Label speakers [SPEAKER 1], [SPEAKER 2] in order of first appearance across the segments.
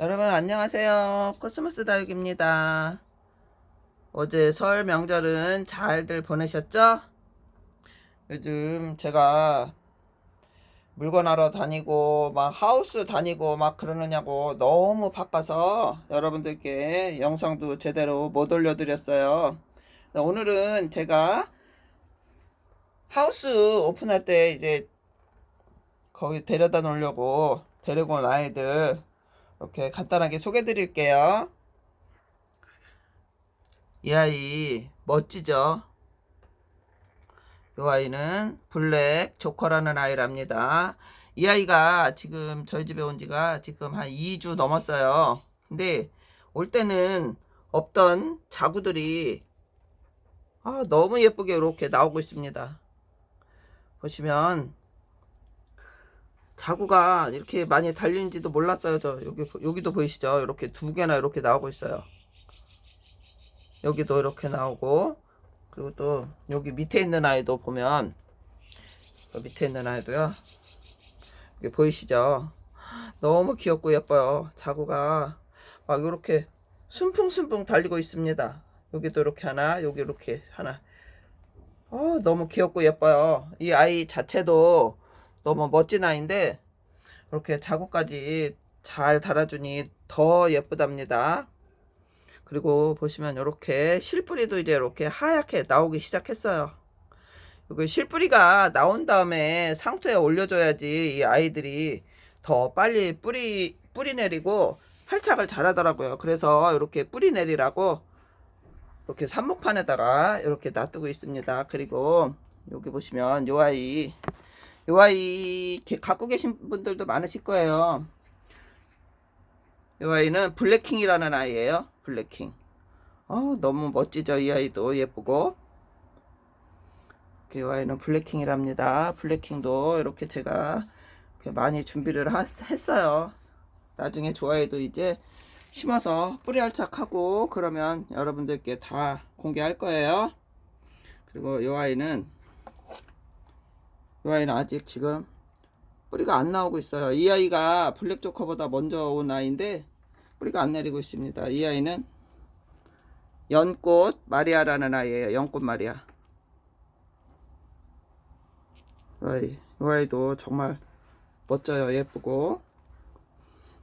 [SPEAKER 1] 여러분 안녕하세요. 코스모스 다육입니다. 어제 설 명절은 잘들 보내셨죠? 요즘 제가 물건 하러 다니고 막 하우스 다니고 막 그러느냐고 너무 바빠서 여러분들께 영상도 제대로 못 올려드렸어요. 오늘은 제가 하우스 오픈할 때 이제 거기 데려다 놓으려고 데리고 온 아이들 이렇게 간단하게 소개해 드릴게요. 이 아이 멋지죠? 이 아이는 블랙 조커라는 아이랍니다. 이 아이가 지금 저희 집에 온 지가 지금 한 2주 넘었어요. 근데 올 때는 없던 자구들이 아, 너무 예쁘게 이렇게 나오고 있습니다. 보시면 자구가 이렇게 많이 달리는지도 몰랐어요. 저 여기 여기도 보이시죠? 이렇게 두 개나 이렇게 나오고 있어요. 여기도 이렇게 나오고 그리고 또 여기 밑에 있는 아이도 보면 그 밑에 있는 아이도요. 여기 보이시죠? 너무 귀엽고 예뻐요. 자구가 막 이렇게 순풍순풍 달리고 있습니다. 여기도 이렇게 하나, 여기 이렇게 하나. 어, 너무 귀엽고 예뻐요. 이 아이 자체도 너무 멋진 아이인데 이렇게 자구까지 잘 달아주니 더 예쁘답니다. 그리고 보시면 이렇게 실뿌리도 이제 이렇게 하얗게 나오기 시작했어요. 여기 실뿌리가 나온 다음에 상토에 올려줘야지 이 아이들이 더 빨리 뿌리 뿌리 내리고 활착을 잘하더라고요. 그래서 이렇게 뿌리 내리라고 이렇게 삽목판에다가 이렇게 놔두고 있습니다. 그리고 여기 보시면 요 아이 요 아이 갖고 계신 분들도 많으실 거예요. 요 아이는 블랙킹이라는 아이예요. 블랙킹. 어, 너무 멋지죠. 이 아이도 예쁘고. 이 아이는 블랙킹이랍니다. 블랙킹도 이렇게 제가 많이 준비를 하, 했어요. 나중에 좋아해도 이제 심어서 뿌리 활착하고 그러면 여러분들께 다 공개할 거예요. 그리고 이 아이는 이 아이는 아직 지금 뿌리가 안 나오고 있어요. 이 아이가 블랙 조커보다 먼저 온 아이인데 뿌리가 안 내리고 있습니다. 이 아이는 연꽃 마리아라는 아이예요. 연꽃 마리아. 이 아이, 이 아이도 정말 멋져요. 예쁘고.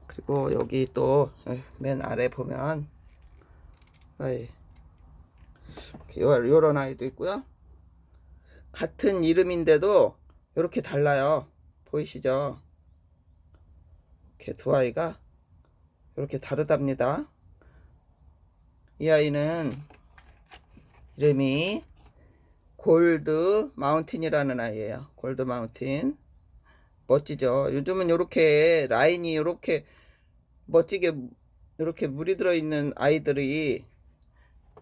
[SPEAKER 1] 그리고 여기 또 맨 아래 보면 아이, 요- 요런 아이도 있고요. 같은 이름인데도 이렇게 달라요. 보이시죠? 이렇게 두 아이가 이렇게 다르답니다. 이 아이는 이름이 골드 마운틴이라는 아이예요. 골드 마운틴. 멋지죠? 요즘은 이렇게 라인이 이렇게 멋지게 이렇게 물이 들어있는 아이들이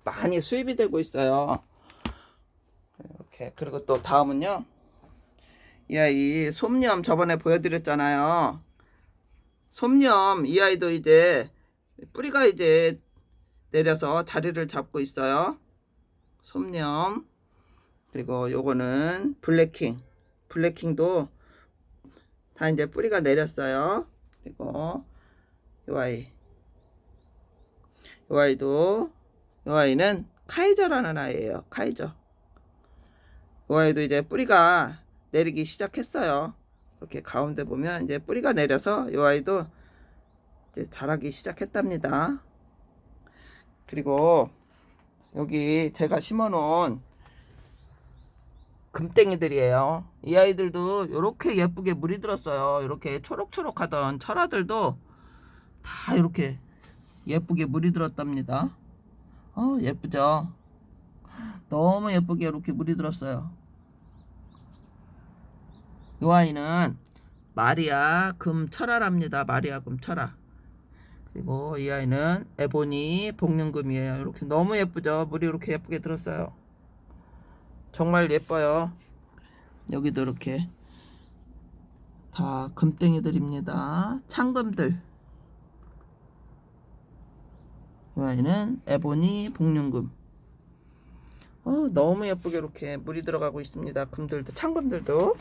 [SPEAKER 1] 많이 수입이 되고 있어요. 이렇게 그리고 또 다음은요. 이 아이 솜념 저번에 보여드렸잖아요. 솜념 이 아이도 이제 뿌리가 이제 내려서 자리를 잡고 있어요. 솜념 그리고 요거는 블랙킹 블랙킹도 다 이제 뿌리가 내렸어요. 그리고 요 아이 요 아이도 요 아이는 카이저라는 아이예요. 카이저 요 아이도 이제 뿌리가 내리기 시작했어요. 이렇게 가운데 보면 이제 뿌리가 내려서 요 아이도 이제 자라기 시작했답니다. 그리고 여기 제가 심어놓은 금땡이들이에요. 이 아이들도 이렇게 예쁘게 물이 들었어요. 이렇게 초록초록하던 철화들도 다 이렇게 예쁘게 물이 들었답니다. 어, 예쁘죠? 너무 예쁘게 이렇게 물이 들었어요. 이 아이는 마리아 금철화랍니다. 마리아 금철화. 그리고 이 아이는 에보니 복륜금이에요. 이렇게 너무 예쁘죠? 물이 이렇게 예쁘게 들었어요. 정말 예뻐요. 여기도 이렇게 다 금땡이들입니다. 창금들. 이 아이는 에보니 복륜금. 어, 너무 예쁘게 이렇게 물이 들어가고 있습니다. 금들도 창금들도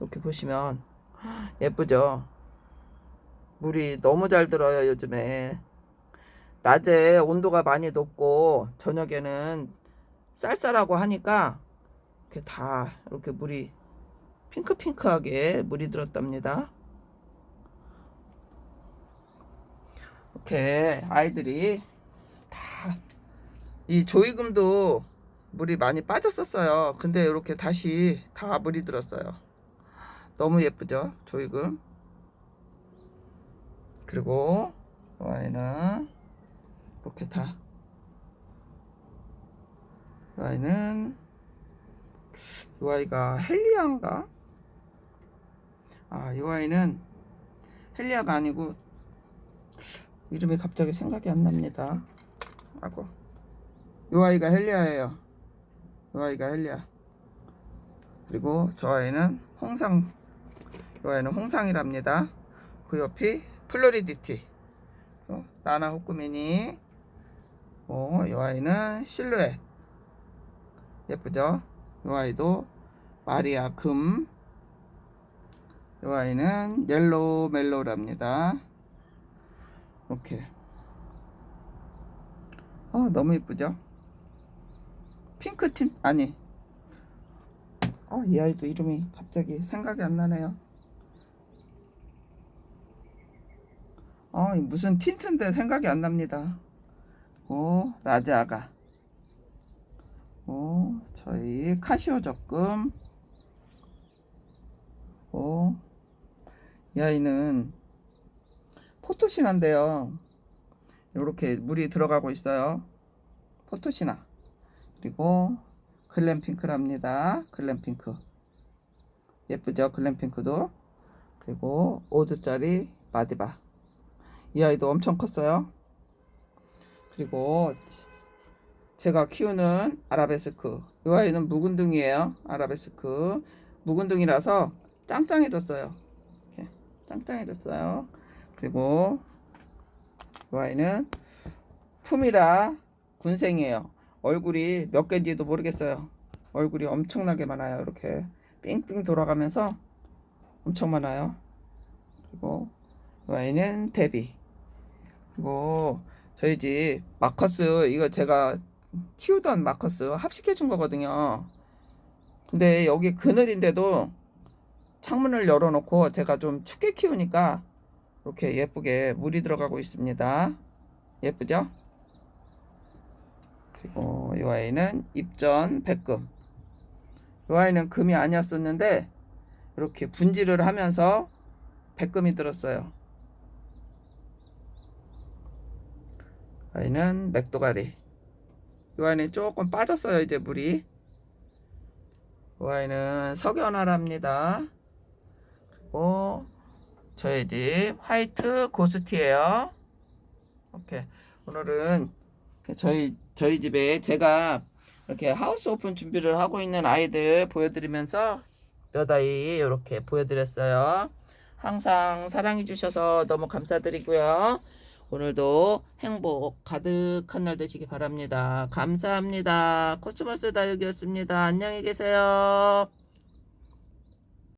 [SPEAKER 1] 이렇게 보시면 예쁘죠. 물이 너무 잘 들어요 요즘에. 낮에 온도가 많이 높고 저녁에는 쌀쌀하고 하니까 이렇게 다 이렇게 물이 핑크핑크하게 물이 들었답니다. 이렇게 아이들이 다 이 조이금도 물이 많이 빠졌었어요. 근데 이렇게 다시 다 물이 들었어요 너무 예쁘죠 조이금 그리고 이 아이는 이렇게 다. 이 아이는 이 아이가 헬리아인가? 아, 이 아이는 헬리아가 아니고 이름이 갑자기 생각이 안 납니다. 아고. 이 아이가 헬리아예요. 이 아이가 헬리아. 그리고 저 아이는 홍상. 이 아이는 홍상이랍니다. 그 옆이 플로리디티. 어, 나나 호꾸미니. 어, 이 아이는 실루엣. 예쁘죠? 이 아이도 마리아 금. 이 아이는 옐로우 멜로우랍니다. 이렇게. 어, 너무 예쁘죠? 핑크 틴, 아니. 어, 이 아이도 이름이 갑자기 생각이 안 나네요. 어, 이 무슨 틴트인데 생각이 안 납니다. 오, 라자가. 오, 저희 카시오 적금. 오, 이 아이는 포토신화인데요. 이렇게 물이 들어가고 있어요. 포토신화. 그리고 글램핑크랍니다. 글램핑크. 예쁘죠? 글램핑크도. 그리고 5두짜리 마디바. 이 아이도 엄청 컸어요. 그리고 제가 키우는 아라베스크. 이 아이는 묵은둥이에요. 아라베스크. 묵은둥이라서 짱짱해졌어요. 이렇게 짱짱해졌어요. 그리고 이 아이는 품이라 군생이에요. 얼굴이 몇 개인지도 모르겠어요. 얼굴이 엄청나게 많아요. 이렇게 삥삥 돌아가면서 엄청 많아요. 그리고 이 아이는 데비. 그리고 저희 집 마커스 이거 제가 키우던 마커스 합식해 준 거거든요. 근데 여기 그늘인데도 창문을 열어놓고 제가 좀 춥게 키우니까 이렇게 예쁘게 물이 들어가고 있습니다. 예쁘죠? 그리고 이 아이는 입전 백금. 이 아이는 금이 아니었었는데 이렇게 분질을 하면서 백금이 들었어요. 아이는 맥도가리. 이 아이는 조금 빠졌어요, 이제 물이. 이 아이는 석연화랍니다. 그리고 저희 집 화이트 고스트예요. 오케이. 오늘은 저희 저희 집에 제가 이렇게 하우스 오픈 준비를 하고 있는 아이들 보여드리면서 몇 아이 이렇게 보여드렸어요. 항상 사랑해 주셔서 너무 감사드리고요. 오늘도 행복 가득한 날 되시기 바랍니다. 감사합니다. 코스모스 다육이었습니다. 안녕히 계세요.